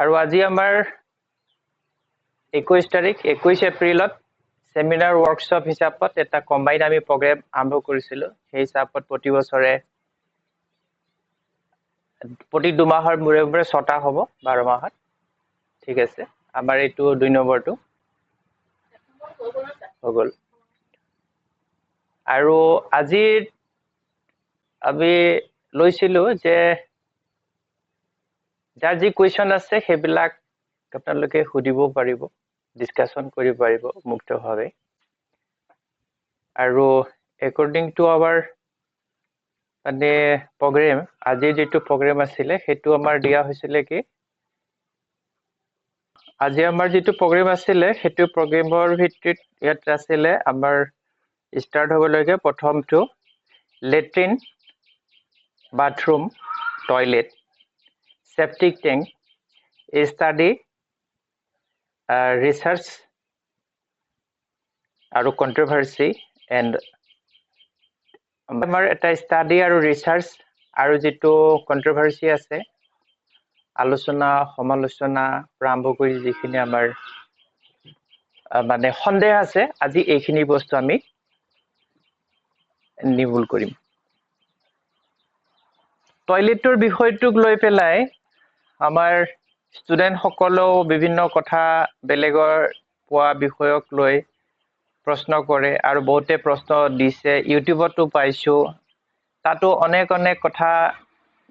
আৰু আজি আমাৰ একৈছ তাৰিখ একৈছ এপ্ৰিলত ছেমিনাৰ ৱৰ্কশ্বপ হিচাপত এটা কম্বাইন আমি প্ৰগ্ৰেম আৰম্ভ কৰিছিলোঁ। সেই হিচাপত প্ৰতি বছৰে প্ৰতি দুমাহৰ মূৰে মূৰে ছটা হ'ব বাৰ মাহত। ঠিক আছে আমাৰ এইটো দুই নম্বৰটো। হৈ গ'ল। আৰু আজি আমি লৈছিলোঁ যে যাৰ যি কুৱেশ্যন আছে সেইবিলাক আপোনালোকে সুধিব পাৰিব ডিছকাশ্যন কৰিব পাৰিব মুক্তভাৱে। আৰু একৰ্ডিং টু আৱাৰ মানে প্ৰগ্ৰেম আজিৰ যিটো প্ৰগ্ৰেম আছিলে সেইটো আমাৰ দিয়া হৈছিলে কি? আজি আমাৰ যিটো প্ৰগ্ৰেম আছিলে সেইটো প্ৰগ্ৰেমৰ ভিত্তিত ইয়াত আছিলে আমাৰ ষ্টাৰ্ট হ'বলৈকে প্ৰথমটো latrine bathroom toilet septic tank, study, uh, research আৰু কণ্ট্ৰভাৰ্চি এণ্ড আমাৰ এটা ষ্টাডি আৰু ৰিচাৰ্চ আৰু যিটো কণ্ট্ৰভাৰ্চি আছে আলোচনা সমালোচনা আৰম্ভ কৰি যিখিনি আমাৰ মানে সন্দেহ আছে আজি এইখিনি বস্তু আমি নিৰ্মূল কৰিম। টয়লেটৰ বিষয়টোক লৈ পেলাই আমাৰ ষ্টুডেণ্টসকলেও বিভিন্ন কথা বেলেগৰ পোৱা বিষয়ক লৈ প্ৰশ্ন কৰে আৰু বহুতে প্ৰশ্ন দিছে। ইউটিউবতো পাইছোঁ। তাতো অনেক অনেক কথা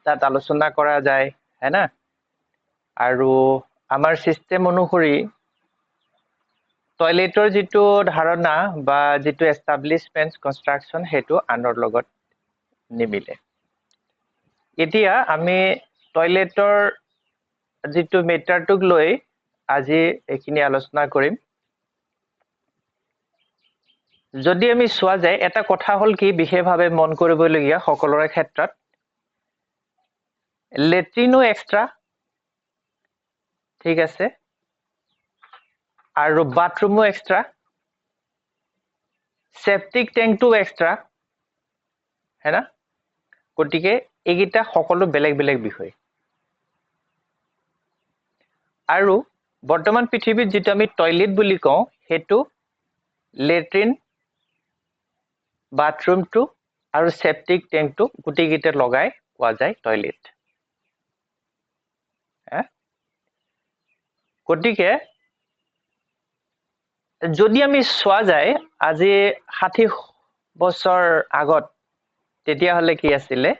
তাত আলোচনা কৰা যায় হয় না? আৰু আমাৰ ছিষ্টেম অনুসৰি টয়লেটৰ যিটো ধাৰণা বা যিটো এষ্টাব্লিছমেণ্ট কনষ্ট্ৰাকশ্যন সেইটো আনৰ লগত নিমিলে। এতিয়া আমি টয়লেটৰ যিটো মেটাৰটোক লৈ আজি এইখিনি আলোচনা কৰিম। যদি আমি চোৱা যায় এটা কথা হ'ল কি বিশেষভাৱে মন কৰিবলগীয়া সকলোৰে ক্ষেত্ৰত লেট্ৰিনো এক্সট্ৰা ঠিক আছে আৰু বাথৰুমো এক্সট্ৰা চেপ্টিক টেংকটো এক্সট্ৰা হয় না গতিকে এইকেইটা সকলো বেলেগ বেলেগ বিষয়। আৰু বৰ্তমান পৃথিৱীত যিটো আমি টয়লেট বুলি কওঁ সেইটো লেট্ৰিন বাথৰুমটো আৰু চেপ্টিক টেংকটো গোটেইকেইটা লগাই পোৱা যায় টয়লেট গতিকে যদি আমি চোৱা যায় আজি ষাঠি বছৰ আগত তেতিয়াহ'লে কি আছিলে?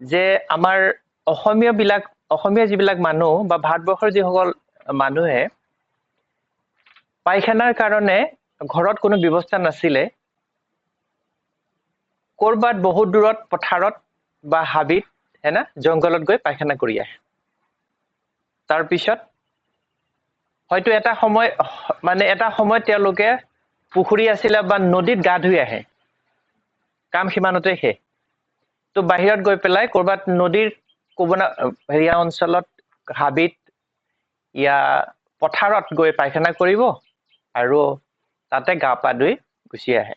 যে আমাৰ অসমীয়াবিলাক অসমীয়া যিবিলাক মানুহ বা ভাৰতবৰ্ষৰ যিসকল মানুহে পায়খানাৰ কাৰণে ঘৰত কোনো ব্যৱস্থা নাছিলে ক'ৰবাত বহুত দূৰত পথাৰত বা হাবিত হেনা জংঘলত গৈ পায়খানা কৰি আহে। তাৰপিছত হয়তো এটা সময় মানে এটা সময়ত তেওঁলোকে পুখুৰী আছিলে বা নদীত গা ধুই আহে। কাম সিমানতে শেষ। তো বাহিৰত গৈ পেলাই ক'ৰবাত নদীৰ কোবনা হেৰিয়া অঞ্চলত হাবিত ইয়া পথাৰত গৈ পায়খানা কৰিব আৰু তাতে গা পা ধুই গুচি আহে।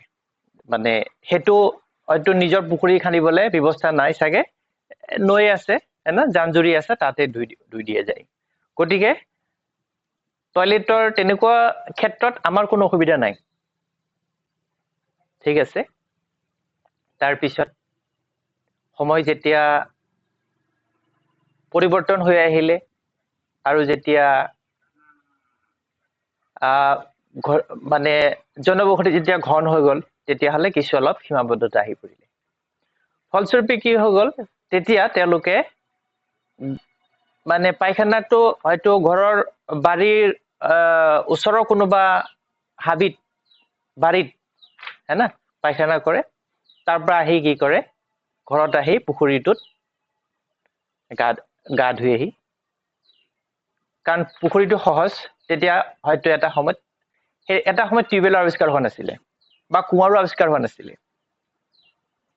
মানে সেইটো হয়তো নিজৰ পুখুৰী খান্দিবলৈ ব্যৱস্থা নাই চাগে। নৈ আছে না জান জুৰি আছে তাতে ধুই ধুই দিয়া যায়। গতিকে টয়লেটৰ তেনেকুৱা ক্ষেত্ৰত আমাৰ কোনো অসুবিধা নাই। ঠিক আছে। তাৰপিছত সময় যেতিয়া পৰিৱৰ্তন হৈ আহিলে। আৰু যেতিয়া মানে জনবসতি যেতিয়া ঘন হৈ গ'ল তেতিয়াহ'লে কিছু অলপ সীমাবদ্ধতা আহি পৰিলে। ফলস্বৰূপে কি হৈ গ'ল তেতিয়া তেওঁলোকে মানে পায়খানাটো হয়তো ঘৰৰ বাৰীৰ ওচৰৰ কোনোবা হাবিত বাৰীত হে না পায়খানা কৰে। তাৰ পৰা আহি কি কৰে ঘৰত আহি পুখুৰীটোত গা গা ধুই আহি কাৰণ পুখুৰীটো সহজ তেতিয়া হয়তো এটা সময়ত সেই এটা সময়ত টিউবৱেলৰ আৱিষ্কাৰ হোৱা নাছিলে বা কুঁৱাৰো আৱিষ্কাৰ হোৱা নাছিলে।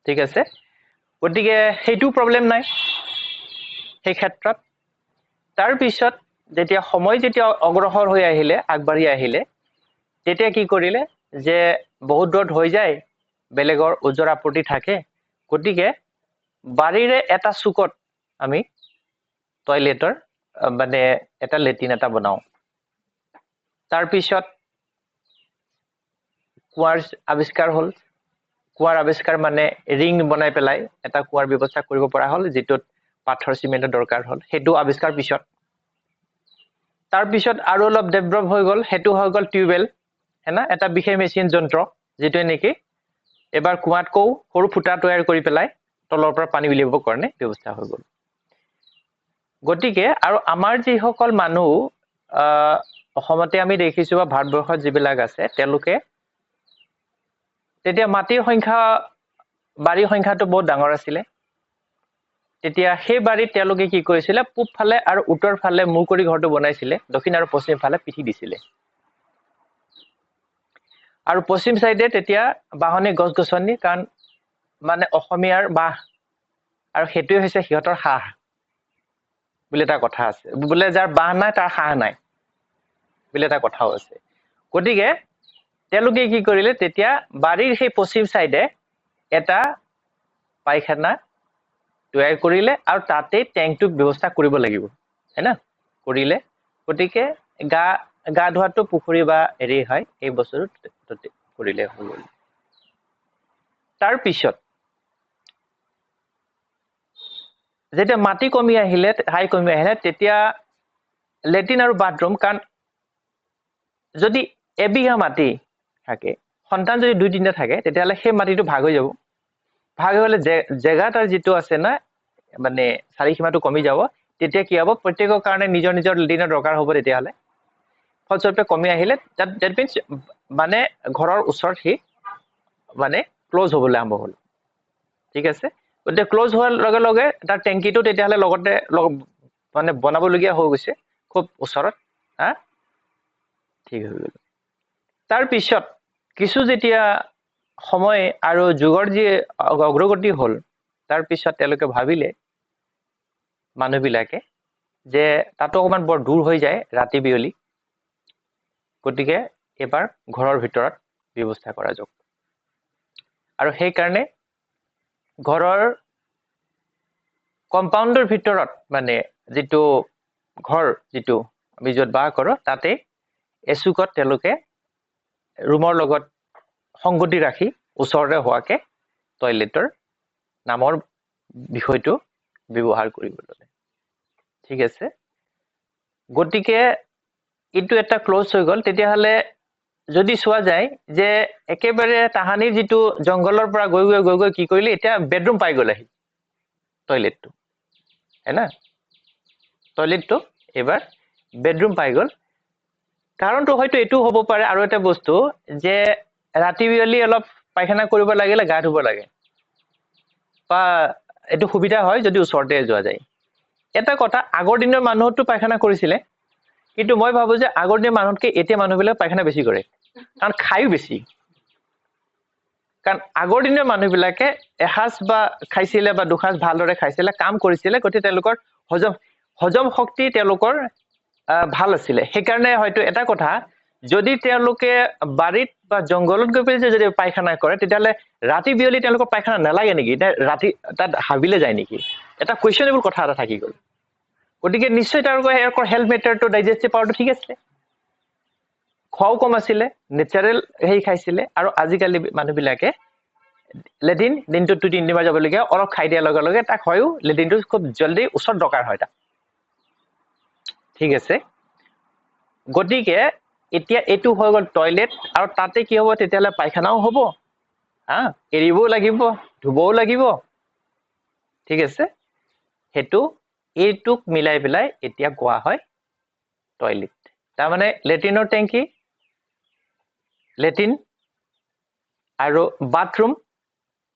ঠিক আছে? গতিকে সেইটো প্ৰব্লেম নাই। সেই ক্ষেত্ৰত। তাৰপিছত যেতিয়া সময় যেতিয়া অগ্ৰসৰ হৈ আহিলে আগবাঢ়ি আহিলে তেতিয়া কি কৰিলে যে বহুত দূৰত হৈ যায় বেলেগৰ ওজৰ আপত্তি থাকে। গতিকে বাৰীৰে এটা চুকত আমি টয়লেটৰ মানে এটা লেট্ৰিন এটা বনাওঁ। তাৰপিছত কুঁৱাৰ আৱিষ্কাৰ হ'ল। কুঁৱাৰ আৱিষ্কাৰ মানে ৰিং বনাই পেলাই এটা কুঁৱাৰ ব্যৱস্থা কৰিব পৰা হ'ল যিটোত পাথৰ চিমেণ্টৰ দৰকাৰ হ'ল। সেইটো আৱিষ্কাৰ পিছত। তাৰপিছত আৰু অলপ ডেভেলপ হৈ গ'ল। সেইটো হৈ গ'ল টিউবৱেল হেনা এটা বিশেষ মেচিন যন্ত্ৰ যিটোৱে নেকি এবাৰ কুঁৱাতকৈও সৰু ফুটা তৈয়াৰ কৰি পেলাই তলৰ পৰা পানী উলিয়াবৰ কাৰণে ব্যৱস্থা হৈ গ'ল। গতিকে আৰু আমাৰ যিসকল মানুহ অসমতে আমি দেখিছোঁ বা ভাৰতবৰ্ষত যিবিলাক আছে তেওঁলোকে তেতিয়া মাটিৰ সংখ্যা বাৰীৰ সংখ্যাটো বহুত ডাঙৰ আছিলে। তেতিয়া সেই বাৰীত তেওঁলোকে কি কৰিছিলে পূব ফালে আৰু উত্তৰ ফালে মূৰ কৰি ঘৰটো বনাইছিলে দক্ষিণ আৰু পশ্চিম ফালে পিঠি দিছিলে। আৰু পশ্চিম চাইডে তেতিয়া বাঁহনি গছ গছনি কাৰণ মানে অসমীয়াৰ বাঁহ আৰু সেইটোৱে হৈছে সিহঁতৰ হাঁহ বুলি এটা কথা আছে। বোলে যাৰ বাঁহ নাই তাৰ হাঁহ নাই বুলি এটা কথাও আছে। গতিকে তেওঁলোকে কি কৰিলে তেতিয়া বাৰীৰ সেই পশ্চিম চাইডে এটা পায়খানা তৈয়াৰ কৰিলে আৰু তাতেই টেংকটোৰ ব্যৱস্থা কৰিব লাগিব হয় না? কৰিলে। গতিকে গা গা ধোৱাটো পুখুৰী বা হেৰি হয় এই বস্তুটো কৰিলে হৈ গ'ল তাৰপিছত যেতিয়া মাটি কমি আহিলে ঠাই কমি আহিলে তেতিয়া লেট্ৰিন আৰু বাথৰুম কাৰণ যদি এবিঘা মাটি থাকে সন্তান যদি দুই তিনিটা থাকে তেতিয়াহ'লে সেই মাটিটো ভাগ হৈ যাব। ভাগ হৈ গ'লে জেগা তাৰ যিটো আছে না মানে চাৰিসীমাটো কমি যাব তেতিয়া কি হ'ব প্ৰত্যেকৰ কাৰণে নিজৰ নিজৰ লেট্ৰিনৰ দৰকাৰ হ'ব তেতিয়াহ'লে। ফলস্বৰূপে কমি আহিলে ডেট মিনছ মানে ঘৰৰ ওচৰত সি মানে ক্ল'জ হ'বলৈ আৰম্ভ হ'ল। ঠিক আছে? গতিকে ক্ল'জ হোৱাৰ লগে লগে তাৰ টেংকিটো তেতিয়াহ'লে লগতে লগ- মানে বনাবলগীয়া হৈ গৈছে খুব ওচৰত হা? ঠিক হৈ গ'ল। তাৰপিছত কিছু যেতিয়া সময় আৰু যুগৰ যি অগ- অগ্ৰগতি হ'ল তাৰপিছত তেওঁলোকে ভাবিলে মানুহবিলাকে যে তাতো অকণমান বৰ দূৰ হৈ যায় ৰাতি বিয়লি। গতিকে এইবাৰ ঘৰৰ ভিতৰত ব্যৱস্থা কৰা যাওক। আৰু সেইকাৰণে ঘৰৰ কম্পাউণ্ডৰ ভিতৰত মানে যিটো ঘৰ যিটো আমি য'ত বাস কৰোঁ তাতে এচুকত তেওঁলোকে ৰুমৰ লগত সংগতি ৰাখি ওচৰতে হোৱাকে টয়লেটৰ নামৰ বিষয়টো ব্যৱহাৰ কৰিব ল'লে ঠিক আছে? গতিকে এইটো এটা ক্ল'জ হৈ গ'ল। তেতিয়াহ'লে যদি চোৱা যায় যে একেবাৰে তাহানিৰ যিটো জংঘলৰ পৰা গৈ গৈ গৈ গৈ কি কৰিলে এতিয়া বেডৰুম পাই গ'ল আহি। টয়লেটটো হয় না? টয়লেটটো এইবাৰ বেডৰুম পাই গ'ল। কাৰণটো হয়তো এইটো হ'ব পাৰে আৰু এটা বস্তু যে ৰাতি বিয়লি অলপ পায়খানা কৰিব লাগিলে গা ধুব লাগে। বা এইটো সুবিধা হয় যদি ওচৰতে যোৱা যায়। এটা কথা আগৰ দিনৰ মানুহতো পায়খানা কৰিছিলে। কিন্তু মই ভাবো যে আগৰ দিনৰ মানুহতকে এতিয়া মানুহবিলাক পায়খানা বেছি কৰে। কাৰণ খায়ো বেছি। কাৰণ আগৰ দিনৰ মানুহবিলাকে এসাঁজ বা খাইছিলে বা দুসাঁজ ভালদৰে খাইছিলে কাম কৰিছিলে গতিকে তেওঁলোকৰ হজম হজম শক্তি তেওঁলোকৰ ভাল আছিলে। সেইকাৰণে হয়তো এটা কথা যদি তেওঁলোকে বাৰীত বা জংঘলত গৈ পেলাই যদি পায়খানা কৰে তেতিয়াহ'লে ৰাতি বিয়লি তেওঁলোকৰ পায়খানা নালাগে নেকি? ৰাতি তাত হাবিলে যায় নেকি? এটা কুৱেশ্যনেবল কথা এটা থাকি গ'ল। গতিকে নিশ্চয় তেওঁলোকৰ হেল্থ মেটাৰটো ডাইজেষ্টিভ পাৱাৰটো ঠিক আছিলে। খোৱাও কম আছিলে নেচাৰেল হেৰি খাইছিলে আৰু আজিকালি মানুহবিলাকে লেট্ৰিন দিনটোত দুই তিনিবাৰ যাবলগীয়া অলপ খাই দিয়াৰ লগে লগে তাক হয়ো লেট্ৰিনটো খুব জলদি ওচৰত দৰকাৰ হয় তাক। ঠিক আছে। গতিকে এতিয়া এইটো হৈ গ'ল টয়লেট আৰু তাতে কি হ'ব তেতিয়াহ'লে পায়খানাও হ'ব। হা এৰিবও লাগিব ধুবও লাগিব। ঠিক আছে। সেইটো এইটোক মিলাই পেলাই এতিয়া কোৱা হয় টয়লেট তাৰমানে লেট্ৰিনৰ টেংকি লেট্ৰিন আৰু বাথৰুম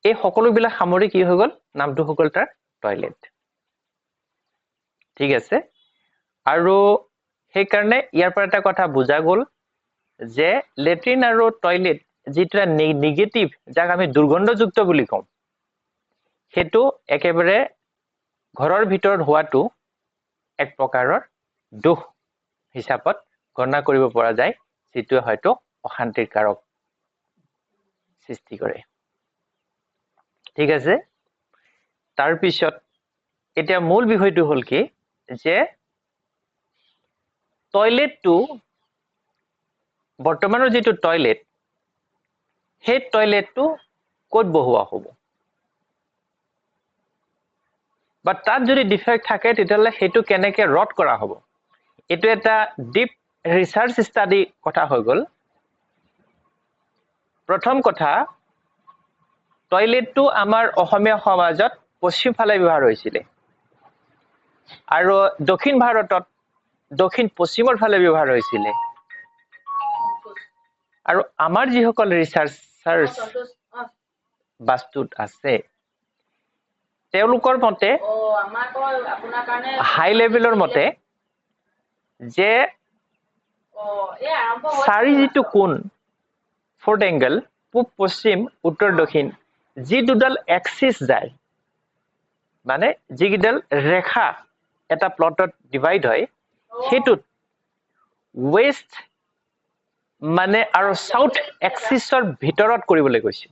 এই সকলোবিলাক সামৰি কি হৈ গ'ল? নামটো হৈ গ'ল তাৰ টয়লেট ঠিক আছে? আৰু সেইকাৰণে ইয়াৰ পৰা এটা কথা বুজা গ'ল যে লেট্ৰিন আৰু টয়লেট যিটো নিগেটিভ যাক আমি দুৰ্গন্ধযুক্ত বুলি কওঁ সেইটো একেবাৰে ঘৰৰ ভিতৰত হোৱাটো এক প্ৰকাৰৰ দোষ হিচাপত গণনা কৰিব পৰা যায় যিটোৱে হয়তো অশান্তিৰ কাৰক সৃষ্টি কৰে। ঠিক আছে? তাৰপিছত এতিয়া মূল বিষয়টো হ'ল কি? যে টয়লেটটো বৰ্তমানৰ যিটো টয়লেট সেই টয়লেটটো ক'ত বহুওৱা হ'ব? বা তাত যদি ডিফেক্ট থাকে তেতিয়াহ'লে সেইটো কেনেকে ৰদ কৰা হ'ব? এইটো এটা ডিপ ৰিচাৰ্চ ষ্টাডি কথা হৈ গ'ল। প্ৰথম কথা টয়লেটটো আমাৰ অসমীয়া সমাজত পশ্চিম ফালে ব্যৱহাৰ হৈছিলে। আৰু দক্ষিণ ভাৰতত দক্ষিণ পশ্চিমৰ ফালে ব্যৱহাৰ হৈছিলে। আৰু আমাৰ যিসকল ৰিচাৰ্চাৰ্ছ বাস্তুত আছে তেওঁলোকৰ মতে হাই লেভেলৰ মতে যে চাৰি যিটো কোণ ফ'ৰ্থ এংগল পূব পশ্চিম উত্তৰ দক্ষিণ যি দুডাল এক্সিছ যায় মানে যিকেইডাল ৰেখা এটা প্লটত ডিভাইড হয় সেইটোত ৱেষ্ট মানে আৰু চাউথ এক্সিছৰ ভিতৰত কৰিবলৈ কৈছে।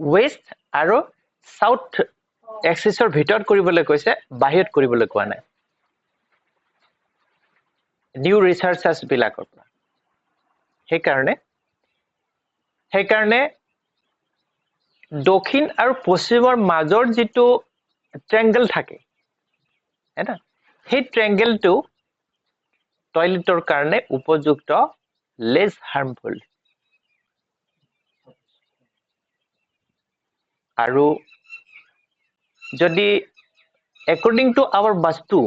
ৱেষ্ট আৰু চাউথ এক্সিছৰ ভিতৰত কৰিবলৈ কৈছে বাহিৰত কৰিবলৈ কোৱা নাই। নিউ ৰিচাৰ্চাৰ্ছ বিলাকৰ পৰা। সেইকাৰণে সেইকাৰণে দক্ষিণ আৰু পশ্চিমৰ মাজৰ যিটো ট্ৰেংগল থাকে হয় সেই ট্ৰেংগলটো টয়লেটৰ কাৰণে উপযুক্ত লেছ হাৰ্মফুল আৰু যদি একৰ্ডিং টু আৱাৰ বাস্তু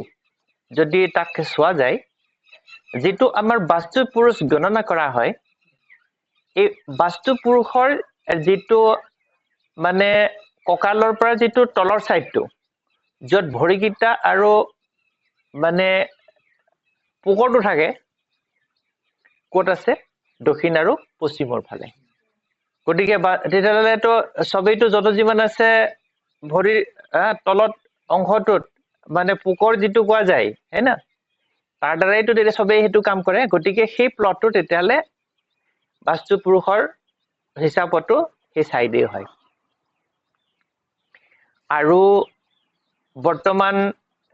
যদি তাক চোৱা যায় যিটো আমাৰ বাস্তু পুৰুষ গণনা কৰা হয় এই বাস্তু পুৰুষৰ যিটো মানে কঁকালৰ পৰা যিটো তলৰ ছাইডটো য'ত ভৰিকেইটা আৰু মানে পোকৰটো থাকে ক'ত আছে? দক্ষিণ আৰু পশ্চিমৰ ফালে। গতিকে তেতিয়াহ'লেতো চবেইতো যত যিমান আছে ভৰিৰ তলত অংশটোত মানে পোকৰ যিটো কোৱা যায় হয় না? তাৰ দ্বাৰাইতো তেতিয়া চবেই সেইটো কাম কৰে গতিকে সেই প্লটটো তেতিয়াহ'লে বাস্তু পুৰুষৰ হিচাপতো সেই চাইডেই হয়। আৰু বৰ্তমান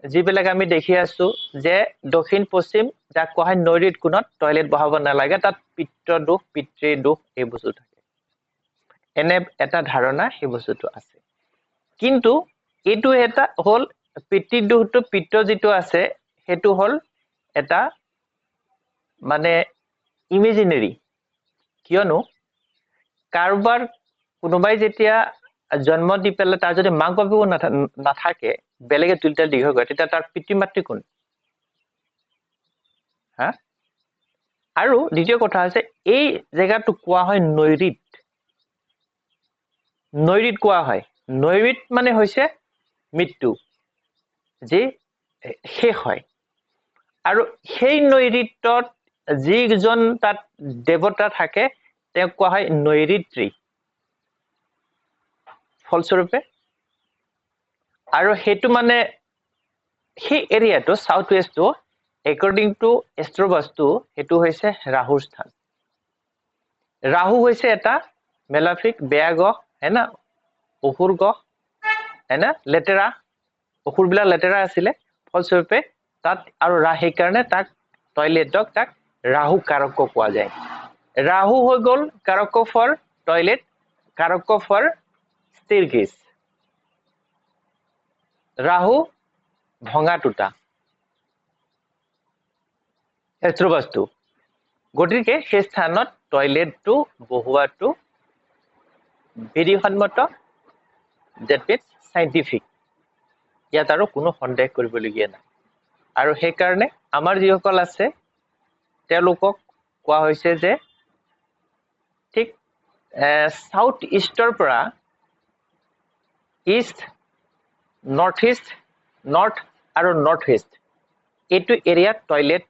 যিবিলাক আমি দেখি আছো যে দক্ষিণ পশ্চিম যাক কোৱা হয় নৈৰিত কোণত টয়লেট বহাব নালাগে তাত পিতৃ দোষ পিতৃ দোষ এই বস্তু থাকে এনে এটা ধাৰণা সেই বস্তুটো আছে। কিন্তু এইটো এটা হ'ল পিতৃ দোষটো পিত্ৰ যিটো আছে সেইটো হ'ল এটা মানে ইমেজিনেৰী কিয়নো কাৰোবাৰ কোনোবাই যেতিয়া জন্ম দি পেলাই তাৰ যদি মাক বাপেকো নাথাকে বেলেগে তুলিতাল দীঘল কৰে তেতিয়া তাৰ পিতৃ মাতৃ কোন? হা? আৰু দ্বিতীয় কথা হৈছে এই জেগাটো কোৱা হয় নৈৰিত। নৈৰিত কোৱা হয়। নৈৰিত মানে হৈছে মৃত্যু যি শেষ হয়। আৰু সেই নৈৰিতত যিজন তাত দেৱতা থাকে তেওঁক কোৱা হয় নৈৰিত্ৰী। ফলস্বৰূপে। আৰু সেইটো মানে সেই এৰিয়াটো চাউথ ৱেষ্টটো একৰ্ডিং টু এষ্ট্ৰবাছটো সেইটো হৈছে ৰাহুৰ স্থান। ৰাহু হৈছে এটা মেলাফিক বেয়া গ্ৰহ। হয় না অসুৰ গ্ৰহ হয় না লেতেৰা, অসুৰবিলাক লেতেৰা আছিলে। ফলস্বৰূপে তাত আৰু সেইকাৰণে তাক টয়লেটক তাক ৰাহু কাৰক কোৱা যায়। ৰাহু হৈ গ'ল কাৰক ফৰ টয়লেট কাৰক ফৰ ষ্টিৰকেজ ৰাহু ভঙা টুটা এষ্ট্ৰবাছটো গতিকে সেই স্থানত টয়লেটটো বহুৱাটো বিধিসন্মত ডেট মিনছ চাইণ্টিফিক ইয়াত আৰু কোনো সন্দেহ কৰিবলগীয়া নাই। আৰু সেইকাৰণে আমাৰ যিসকল আছে তেওঁলোকক কোৱা হৈছে যে ঠিক চাউথ ইষ্টৰ পৰা ইষ্ট নৰ্থ ইষ্ট নৰ্থ আৰু নৰ্থ ইষ্ট এইটো এৰিয়াত টয়লেট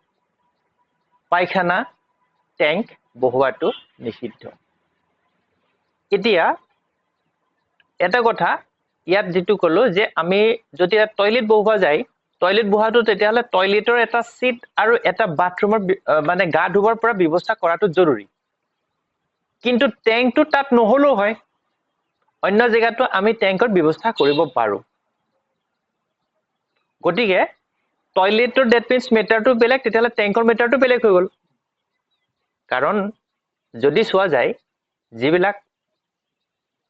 পায়খানা টেংক বহুৱাটো নিষিদ্ধ। এতিয়া এটা কথা ইয়াত যিটো ক'লো যে আমি যদি টয়লেট বহুৱা যায় টয়লেট বহাটো তেতিয়াহ'লে টয়লেটৰ এটা চিট আৰু এটা বাথৰুমৰ মানে গা ধুবৰ পৰা ব্যৱস্থা কৰাটো জৰুৰী। কিন্তু টেংকটো তাত নহ'লেও হয়। অন্য জেগাতো আমি টেংকৰ ব্যৱস্থা কৰিব পাৰোঁ। গতিকে টয়লেটৰ ডেট মিনছ মেটাৰটো বেলেগ তেতিয়াহ'লে টেংকৰ মেটাৰটো বেলেগ হৈ গ'ল। কাৰণ যদি চোৱা যায় যিবিলাক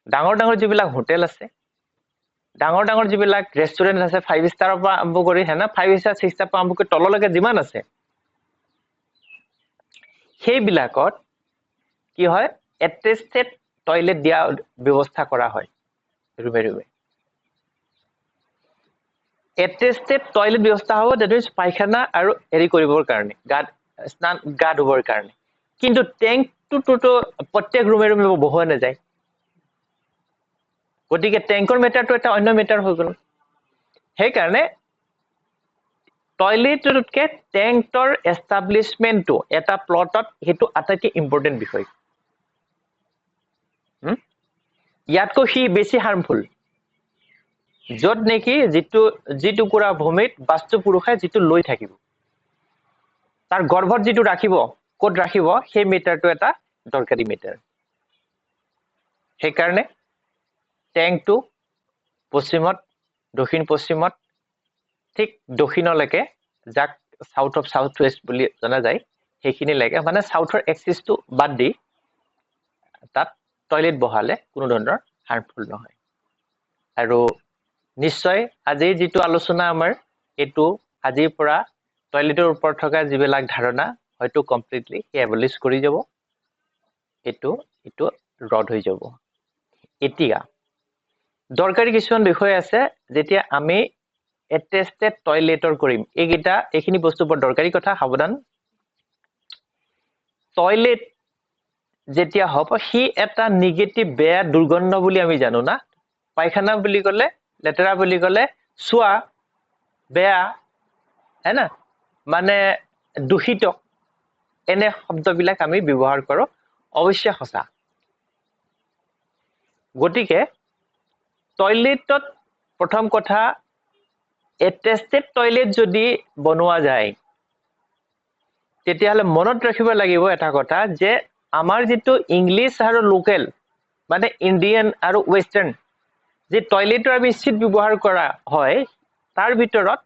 ডাঙৰ ডাঙৰ যিবিলাক হোটেল আছে ডাঙৰ ডাঙৰ যিবিলাক ৰেষ্টুৰেণ্ট আছে ফাইভ ষ্টাৰৰ পৰা আৰম্ভ কৰি হেনা ফাইভ ষ্টাৰ ছিক্স ষ্টাৰ পৰা আৰম্ভ কৰি তললৈকে যিমান আছে সেইবিলাকত কি হয় এটেষ্টেড টয়লেট দিয়া ব্যৱস্থা কৰা হয় ৰুমে ৰুমে। এটেষ্টেড টয়লেট ব্যৱস্থা হ'ব মিনছ পায়খানা আৰু হেৰি কৰিবৰ কাৰণে গা স্নান গা ধুবৰ কাৰণে। কিন্তু টেংকটোতো প্ৰত্যেক ৰুমে ৰুমে বহুৱা নাযায়। গতিকে টেংকৰ মেটাৰটো এটা অন্য মেটাৰ হৈ গ'ল। সেইকাৰণে টয়লেটতকৈ টেংকৰ এষ্টাব্লিছমেণ্টটো এটা প্লটত সেইটো আটাইতকৈ ইম্পৰ্টেণ্ট বিষয়? ইয়াতকৈ সি বেছি হাৰ্মফুল য'ত নেকি যিটো যিটুকুৰা ভূমিত বাস্তু পুৰুষে যিটো লৈ থাকিব। তাৰ গৰ্ভত যিটো ৰাখিব ক'ত ৰাখিব সেই মিটাৰটো এটা দৰকাৰী মিটাৰ সেইকাৰণে টেংকটো পশ্চিমত দক্ষিণ পশ্চিমত ঠিক দক্ষিণলৈকে যাক চাউথ অফ চাউথ ৱেষ্ট বুলি জনা যায় সেইখিনিলৈকে মানে চাউথৰ এক্সিছটো বাদ দি তাত টয়লেট বহালে কোনো ধৰণৰ হাৰ্মফুল নহয়। আৰু নিশ্চয় আজিৰ যিটো আলোচনা আমাৰ এইটো আজিৰ পৰা টয়লেটৰ ওপৰত থকা যিবিলাক ধাৰণা হয়তো কমপ্লিটলি সি এবলিছ কৰি যাব। এইটো এইটো ৰদ হৈ যাব। এতিয়া দৰকাৰী কিছুমান বিষয় আছে যেতিয়া আমি এটেষ্টেড টয়লেটৰ কৰিম। এইকেইটা এইখিনি বস্তু বৰ দৰকাৰী কথা সাৱধান। টয়লেট যেতিয়া হ'ব সি এটা নিগেটিভ বেয়া দুৰ্গন্ধ বুলি আমি জানো না। পায়খানা বুলি ক'লে লেতেৰা বুলি ক'লে চোৱা বেয়া হে না? মানে দূষিত এনে শব্দবিলাক আমি ব্যৱহাৰ কৰোঁ। অৱশ্যে সঁচা। গতিকে টয়লেটত প্ৰথম কথা এটেষ্টেড টয়লেট যদি বনোৱা যায় তেতিয়াহ'লে মনত ৰাখিব লাগিব এটা কথা যে আমাৰ যিটো ইংলিছ আৰু লোকেল মানে ইণ্ডিয়ান আৰু ৱেষ্টাৰ্ণ যি টয়লেটৰ আমি চিট ব্যৱহাৰ কৰা হয় তাৰ ভিতৰত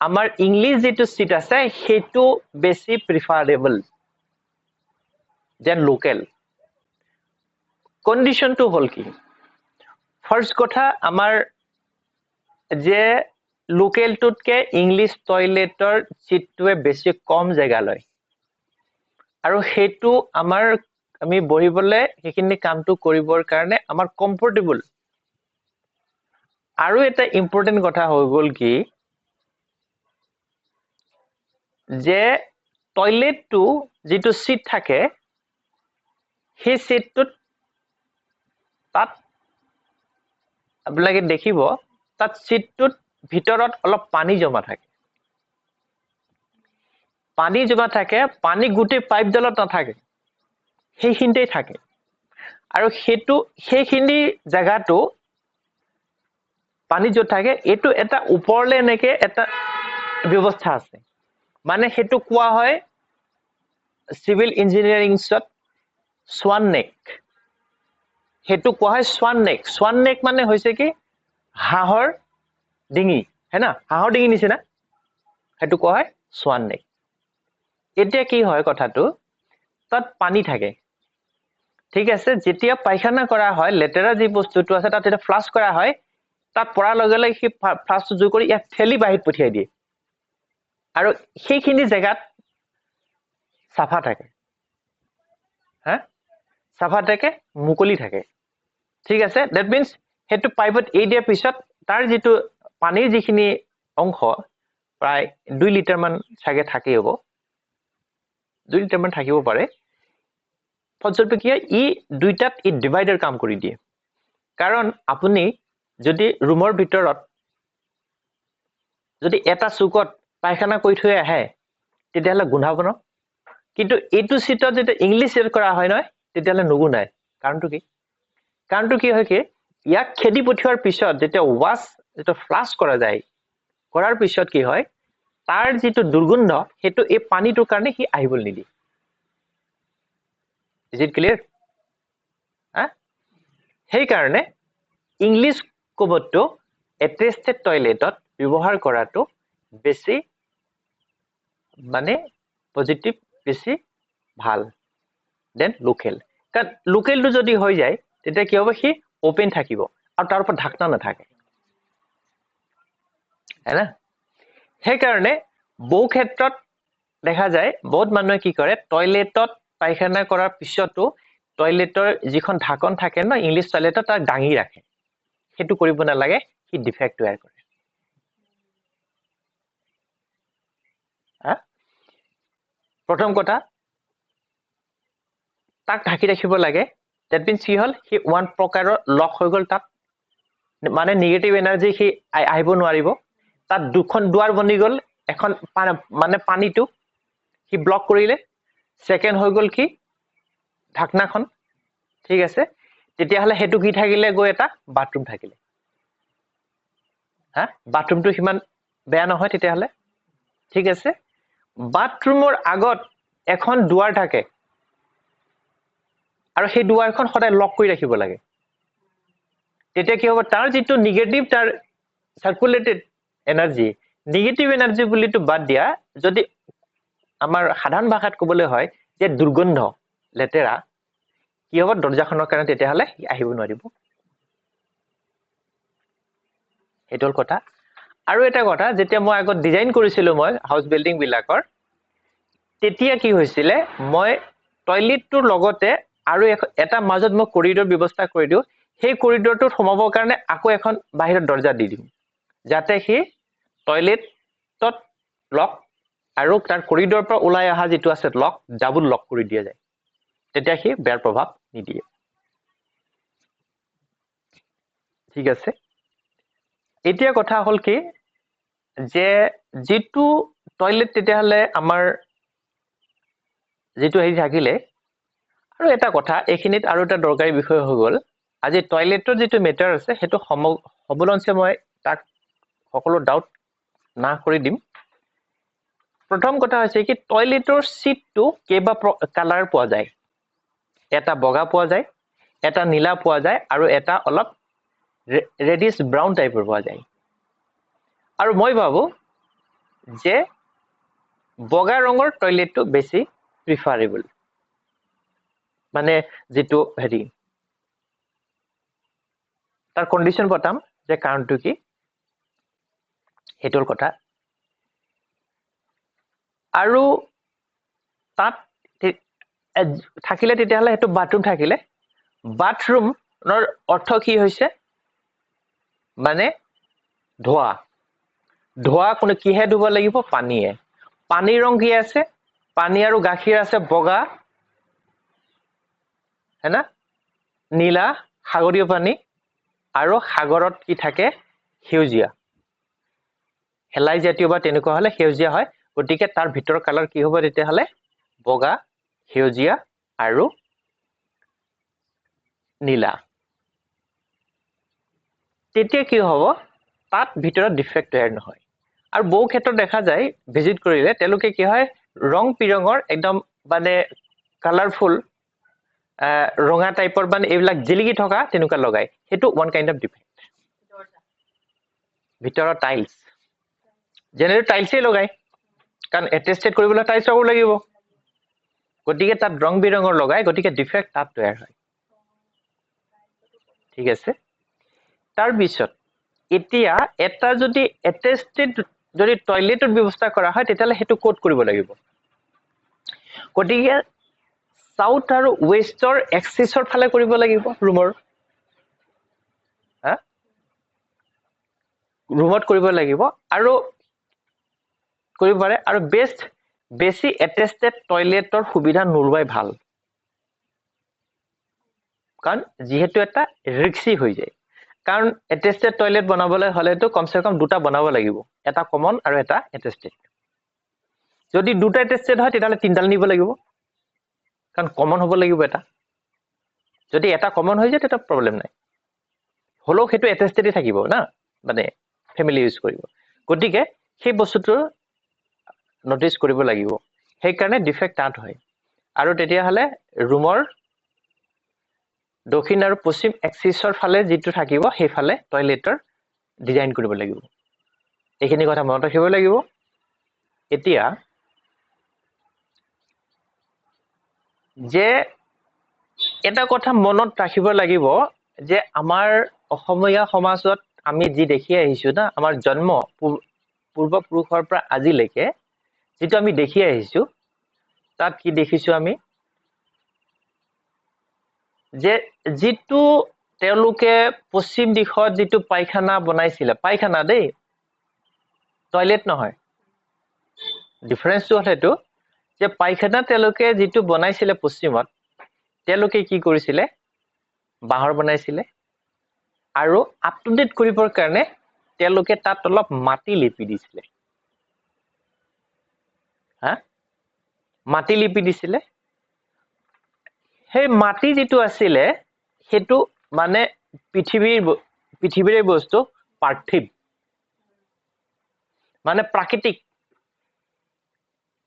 আমাৰ ইংলিছ যিটো চিট আছে সেইটো বেছি প্ৰিফাৰেবল দেন লোকেল কণ্ডিশ্যনটো হ'ল কি? ফাৰ্ষ্ট কথা আমাৰ যে লোকেলটোতকৈ ইংলিছ টয়লেটৰ চিটটোৱে বেছি কম জেগা লয় আৰু সেইটো আমাৰ আমি বহিবলৈ সেইখিনি কামটো কৰিবৰ কাৰণে আমাৰ কমফৰ্টেবল আৰু এটা ইম্পৰ্টেণ্ট কথা হৈ গ'ল কি যে টয়লেটটো যিটো চিট থাকে সেই চিটটোত তাত আপোনালোকে দেখিব তাত চিটটোত ভিতৰত অলপ পানী জমা থাকে। পানী জমা থাকে পানী গোটেই পাইপডালত নাথাকে। সেইখিনিতেই থাকে। আৰু সেইটো সেইখিনি জেগাটো পানী য'ত থাকে এইটো এটা ওপৰলৈ এনেকে এটা ব্যৱস্থা আছে। মানে সেইটো কোৱা হয় চিভিল ইঞ্জিনিয়াৰিংছত সোৱান নেক সেইটো কোৱা হয় সোৱান নেক সোৱান নেক মানে হৈছে কি? হাঁহৰ ডিঙি হে না? হাঁহৰ ডিঙি নিচিনা। সেইটো কোৱা হয় সোৱান নেক এতিয়া কি হয় কথাটো? তাত পানী থাকে। ঠিক আছে যেতিয়া পায়খানা কৰা হয় লেতেৰা যি বস্তুটো আছে তাত যেতিয়া ফ্লাছ কৰা হয় তাত পৰাৰ লগে লগে সেই ফ্লাছটো জোৰ কৰি ইয়াক ঠেলি বাহিৰত পঠিয়াই দিয়ে। আৰু সেইখিনি জেগাত চাফা থাকে। হা? চাফা থাকে মুকলি থাকে। ঠিক আছে? ডেট মিনছ সেইটো পাইপত এৰি দিয়াৰ পিছত তাৰ যিটো পানীৰ যিখিনি অংশ প্ৰায় দুই লিটাৰমান চাগে থাকেই হ'ব। দুই লিটাৰমান থাকিব পাৰে। ফলস্বৰূপে কি হয় ই দুইটাত ই ডিভাইডাৰ কাম কৰি দিয়ে। কাৰণ আপুনি যদি ৰুমৰ ভিতৰত যদি এটা চুকত পায়খানা কৰি থৈ আহে তেতিয়াহ'লে গোন্ধাব ন? কিন্তু এইটো চিটত যেতিয়া ইংলিছ চিট কৰা হয় নহয় তেতিয়াহ'লে নুগুন্ধায়। কাৰণটো কি? কাৰণটো কি হয় কি ইয়াক খেদি পঠিওৱাৰ পিছত যেতিয়া ৱাছ যেতিয়া ফ্লাছ কৰা যায় কৰাৰ পিছত কি হয় তাৰ যিটো দুৰ্গন্ধ সেইটো এই পানীটোৰ কাৰণে সি আহিবলৈ নিদিয়ে। ইজ ইট ক্লিয়াৰ সেইকাৰণে ইংলিছ ক'বতো এটেষ্টেড টয়লেটত ব্যৱহাৰ কৰাটো বেছি মানে পজিটিভ বেছি ভাল দেন লোকেল কাৰণ লোকেলটো যদি হৈ যায় তেতিয়া কি হ'ব? সি অ'পেন থাকিব। আৰু তাৰ ওপৰত ঢাকনা নাথাকে। হয় না? সেইকাৰণে বহু ক্ষেত্ৰত দেখা যায় বহুত মানুহে কি কৰে টয়লেটত পায়খানা কৰাৰ পিছতো টয়লেটৰ যিখন ঢাকন থাকে ন ইংলিছ টয়লেটত তাক দাঙি ৰাখে। সেইটো কৰিব নালাগে সি ডিফেক্ট তৈয়াৰ কৰে? প্ৰথম কথা তাক ঢাকি ৰাখিব লাগে। ডেট মিনছ কি হ'ল? সি ওৱান প্ৰকাৰৰ লক হৈ গ'ল তাত। মানে নিগেটিভ এনাৰ্জি সি আহ- আহিব নোৱাৰিব। তাত দুখন দুৱাৰ বনি গ'ল এখন মানে পানীটো সি ব্লক কৰিলে। ছেকেণ্ড হৈ গ'ল কি? ঢাকনাখন। ঠিক আছে? তেতিয়াহ'লে সেইটো কি থাকিলে? গৈ এটা বাথৰুম থাকিলে। হা? বাথৰুমটো সিমান বেয়া নহয় তেতিয়াহ'লে। ঠিক আছে? বাথৰুমৰ আগত এখন দুৱাৰ থাকে। আৰু সেই দুৱাৰখন সদায় লক কৰি ৰাখিব লাগে। তেতিয়া কি হ'ব? তাৰ যিটো নিগেটিভ তাৰ চাৰ্কুলেটেড এনাৰ্জি নিগেটিভ এনাৰ্জি বুলিতো বাদ দিয়া যদি আমাৰ সাধাৰণ ভাষাত ক'বলৈ হয় যে দুৰ্গন্ধ লেতেৰা কি হ'ব? দৰ্জাখনৰ কাৰণে তেতিয়াহ'লে আহিব নোৱাৰিব। সেইটো হ'ল কথা। আৰু এটা কথা যেতিয়া মই আগত ডিজাইন কৰিছিলো মই হাউচ বিল্ডিং বিলাকৰ তেতিয়া কি হৈছিলে? মই টয়লেটটোৰ লগতে আৰু এটা মাজত মই কৰিডৰ ব্যৱস্থা কৰি দিওঁ সেই কৰিডৰটোত সোমাবৰ কাৰণে আকৌ এখন বাহিৰত দৰ্জা দি দিওঁ যাতে সি টয়লেটত লক আৰু তাৰ কৰিডৰৰ পৰা ওলাই অহা যিটো আছে লক ডাবুল লক কৰি দিয়া যায়। তেতিয়া সি বেয়া প্ৰভাৱ নিদিয়ে। ঠিক আছে। এতিয়া কথা হ'ল কি যে যিটো টয়লেট তেতিয়াহ'লে আমাৰ যিটো হেৰি থাকিলে আৰু এটা কথা এইখিনিত আৰু এটা দৰকাৰী বিষয় হৈ গ'ল। আজি টয়লেটৰ যিটো মেটাৰ আছে সেইটো সম সবলঞ্চে মই তাক সকলো ডাউট নাশ কৰি দিম। প্ৰথম কথা হৈছে কি টয়লেটৰ চিটটো কেইবা কালাৰ পোৱা যায়। এটা বগা পোৱা যায় এটা নীলা পোৱা যায় আৰু এটা অলপ ৰেডিছ ব্ৰাউন টাইপৰ পোৱা যায়। আৰু মই ভাবো যে বগা ৰঙৰ টয়লেটটো বেছি প্ৰিফাৰেবল মানে যিটো হেৰি তাৰ কণ্ডিশ্যন পতাম যে কাৰণটো কি? সেইটোৰ কথা। আৰু তাত থাকিলে তেতিয়াহ'লে সেইটো বাথৰুম থাকিলে। বাথৰুমৰ অৰ্থ কি হৈছে? মানে ধোৱা। ধোৱা কোনো কিহে ধুব লাগিব? পানীয়ে। পানীৰ ৰং কি আছে? পানী আৰু গাখীৰ আছে বগা। হে না নীলা সাগৰীয় পানী আৰু সাগৰত কি থাকে? সেউজীয়া। শেলাই জাতীয় বা তেনেকুৱা হলে সেউজীয়া হয়। গতিকে তাৰ ভিতৰৰ কালাৰ কি হ'ব তেতিয়াহ'লে? বগা সেউজীয়া আৰু নীলা। তেতিয়া কি হ'ব? তাত ভিতৰত ডিফেক্ট তৈয়াৰ নহয়। আৰু বহু ক্ষেত্ৰত দেখা যায় ভিজিট কৰিলে তেওঁলোকে কি হয়? ৰং পিৰঙৰ একদম মানে কালাৰফুল ৰঙা টাইপৰ মানে এইবিলাক জিলিকি থকা তেনেকুৱা লগায় সেইটো ওৱান কাইণ্ড অফ ডিফেক্ট ভিতৰত টাইলছ জেনেৰেল টাইলছেই লগায় কাৰণ এটেষ্টেড কৰিবলৈ টাইলছ হ'ব লাগিব। গতিকে তাত ৰং বিৰঙৰ লগায় গতিকে ডিফেক্ট তাত তৈয়াৰ হয়। ঠিক আছে? তাৰপিছত এতিয়া এটা যদি এটেষ্টেড যদি টয়লেটৰ ব্যৱস্থা কৰা হয় তেতিয়াহ'লে সেইটো ক'ত কৰিব লাগিব? গতিকে চাউথ আৰু ৱেষ্টৰ এক্সিছৰ ফালে কৰিব লাগিব ৰুমৰ ৰুমত কৰিব লাগিব আৰু কৰিব পাৰে আৰু বেষ্ট বেছি এটেষ্টেড টয়লেটৰ সুবিধা নোলোৱাই ভাল। কাৰণ যিহেতু এটা ৰিক্সি হৈ যায়। কাৰণ এটেষ্টেড টয়লেট বনাবলৈ হ'লেতো কমচে কম দুটা বনাব লাগিব এটা কমন আৰু এটা এটেষ্টেড যদি দুটা এটেষ্টেড হয় তেতিয়াহ'লে তিনিডাল নিব লাগিব। কাৰণ কমন হ'ব লাগিব এটা। যদি এটা কমন হৈ যায় তেতিয়া প্ৰব্লেম নাই। হ'লেও সেইটো এটেষ্টেডে থাকিব না মানে ফেমিলি ইউজ কৰিব। গতিকে সেই বস্তুটো নটিচ কৰিব লাগিব। সেইকাৰণে ডিফেক্ট তাত হয়। আৰু তেতিয়াহ'লে ৰুমৰ দক্ষিণ আৰু পশ্চিম এক্সিছৰ ফালে যিটো থাকিব সেইফালে টয়লেটৰ ডিজাইন কৰিব লাগিব। এইখিনি কথা মনত ৰাখিব লাগিব। এতিয়া যে এটা কথা মনত ৰাখিব লাগিব যে আমাৰ অসমীয়া সমাজত আমি যি দেখি আহিছো না আমাৰ জন্ম পূৰ্বপুৰুষৰ পৰা আজিলৈকে যিটো আমি দেখি আহিছো তাত কি দেখিছো আমি? যে যিটো তেওঁলোকে পশ্চিম দিশত যিটো পায়খানা বনাইছিলে পায়খানা দেই টয়লেট নহয়। ডিফাৰেঞ্চটো হ'ল সেইটো। যে পায়খানা তেওঁলোকে যিটো বনাইছিলে পশ্চিমত তেওঁলোকে কি কৰিছিলে? বাঁহৰ বনাইছিলে। আৰু আপ টু ডেট কৰিবৰ কাৰণে তেওঁলোকে তাত অলপ মাটি লিপি দিছিলে। হা? মাটি লিপি দিছিলে। সেই মাটি যিটো আছিলে সেইটো মানে পৃথিৱীৰ পৃথিৱীৰে বস্তু পাৰ্থিৱ। মানে প্ৰাকৃতিক।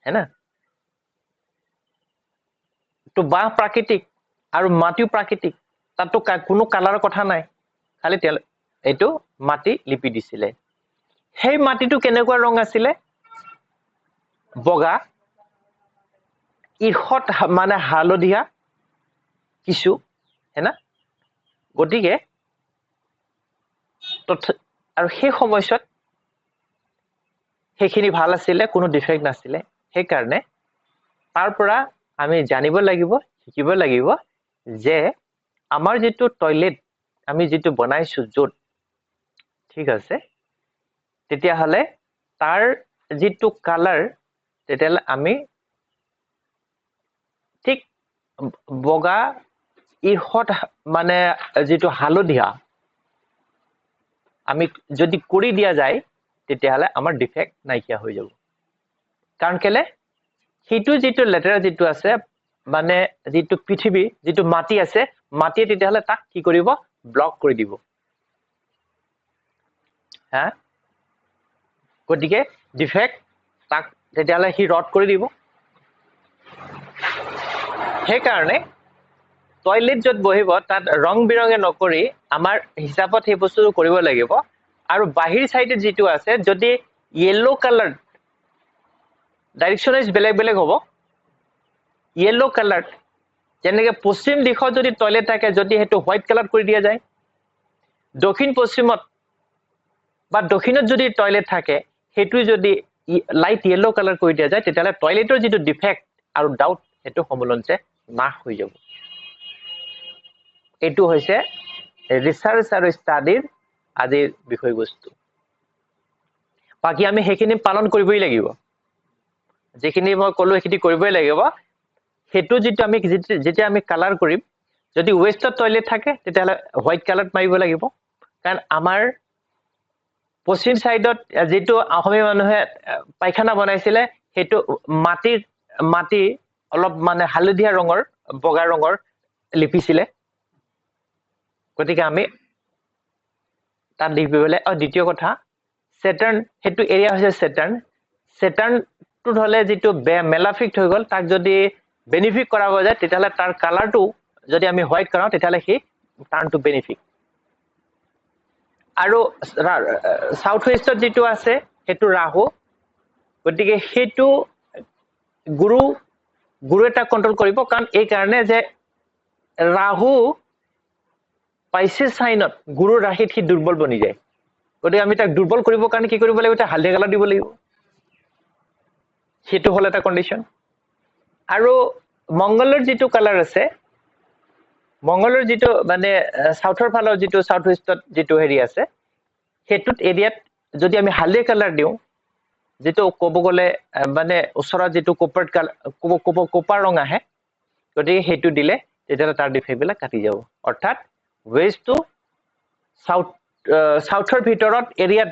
হে না তো বাঁহ প্ৰাকৃতিক আৰু মাটিও প্ৰাকৃতিক তাততো কোনো কালাৰৰ কথা নাই। খালি তেল এইটো মাটি লিপি দিছিলে। সেই মাটিটো কেনেকুৱা ৰং আছিলে? বগা ইষত হা- মানে হালধীয়া কিছু হে না? গতিকে আৰু সেই সময়ছোৱাত সেইখিনি ভাল আছিলে কোনো ডিফেক্ট নাছিলে। সেইকাৰণে তাৰ পৰা আমি জানিব লাগিব শিকিব লাগিব যে আমাৰ যিটো টয়লেট আমি যিটো বনাইছো য'ত ঠিক আছে? তেতিয়াহ'লে তাৰ যিটো কালাৰ তেতিয়াহ'লে আমি ঠিক বগা ইহঁত মানে যিটো হালধীয়া আমি যদি কৰি দিয়া যায় তেতিয়াহ'লে আমাৰ ডিফেক্ট নাইকিয়া হৈ যাব। কাৰণ কেলে? সেইটো যিটো লেতেৰা যিটো আছে মানে যিটো পৃথিৱী যিটো মাটি আছে মাটিয়ে তেতিয়াহ'লে তাক কি কৰিব? ব্লক কৰি দিব। হা? গতিকে ডিফেক্ট তাক তেতিয়াহ'লে সি ৰদ কৰি দিব। সেইকাৰণে টয়লেট য'ত বহিব তাত ৰং বিৰঙে নকৰি আমাৰ হিচাপত সেই বস্তুটো কৰিব লাগিব। আৰু বাহিৰ চাইডে যিটো আছে যদি য়েল্ল' কালাৰ ডাইৰেকশ্যন ইজ বেলেগ বেলেগ হ'ব। য়েল্ল' কালাৰ যেনেকে পশ্চিম দিশত যদি টয়লেট থাকে যদি সেইটো হোৱাইট কালাৰ কৰি দিয়া যায়। দক্ষিণ পশ্চিমত বা দক্ষিণত যদি টয়লেট থাকে সেইটো যদি লাইট য়েল্ল' কালাৰ কৰি দিয়া যায় তেতিয়াহ'লে টয়লেটৰ যিটো ডিফেক্ট আৰু ডাউট সেইটো সমুলঞ্চে নাশ হৈ যাব। এইটো হৈছে ৰিচাৰ্চ আৰু ষ্টাডিৰ আজিৰ বিষয়বস্তু। বাকী আমি সেইখিনি পালন কৰিবই লাগিব। যিখিনি মই ক'লো সেইখিনি কৰিবই লাগিব। সেইটো যিটো আমি যেতিয়া আমি কালাৰ কৰিম যদি ৱেষ্টত টয়লেট থাকে তেতিয়াহ'লে হোৱাইট কালাৰত মাৰিব লাগিব। কাৰণ আমাৰ পশ্চিম চাইডত যিটো অসমীয়া মানুহে পায়খানা বনাইছিলে সেইটো মাটিৰ মাটি অলপ মানে হালধীয়া ৰঙৰ বগা ৰঙৰ লিপিছিলে। গতিকে আমি তাত লিপিবলৈ আৰু দ্বিতীয় কথা চেটাৰ্ণ সেইটো এৰিয়া হৈছে চেটাৰ্ণ চেটাৰ্ণটোত হ'লে যিটো মেলাফিক্ট হৈ গ'ল তাক যদি বেনিফিক কৰাব যায় তেতিয়াহ'লে তাৰ কালাৰটো যদি আমি হোৱাইট কৰাওঁ তেতিয়াহ'লে সি টাৰ্ণটো বেনিফিক আৰু চাউথ ৱেষ্টত যিটো আছে সেইটো ৰাহু। গতিকে সেইটো গুৰু গুৰুৱে তাক কণ্ট্ৰল কৰিব কাৰণ এই কাৰণে যে ৰাহু পাইছে চাইনত গুৰুৰ ৰাশিত সি দুৰ্বল বনি যায়। গতিকে আমি তাক দুৰ্বল কৰিবৰ কাৰণে কি কৰিব লাগিব তাক হালধীয়া কালাৰ দিব লাগিব। সেইটো হ'ল এটা কণ্ডিশ্যন আৰু মংগলৰ যিটো কালাৰ আছে মংগলৰ যিটো মানে চাউথৰ ফালৰ যিটো চাউথ ৱেষ্টত যিটো হেৰি আছে সেইটোত এৰিয়াত যদি আমি হালধীয়া কালাৰ দিওঁ যিটো ক'ব গ'লে মানে ওচৰত যিটো কোপাৰ কালাৰ কোপাৰ ৰং আহে গতিকে সেইটো দিলে তেতিয়াহ'লে তাৰ ডিফেক্টবিলাক কাটি যাব। অৰ্থাৎ ৱেষ্টটো চাউথ চাউথৰ ভিতৰত এৰিয়াত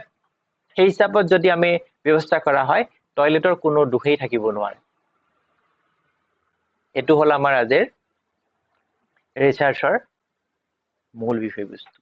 সেই হিচাপত যদি আমি ব্যৱস্থা কৰা হয় টয়লেটৰ কোনো দোষেই থাকিব নোৱাৰে। এইটো হ'ল আমাৰ আজিৰ ৰিচাৰ্চৰ মূল বিষয়বস্তু।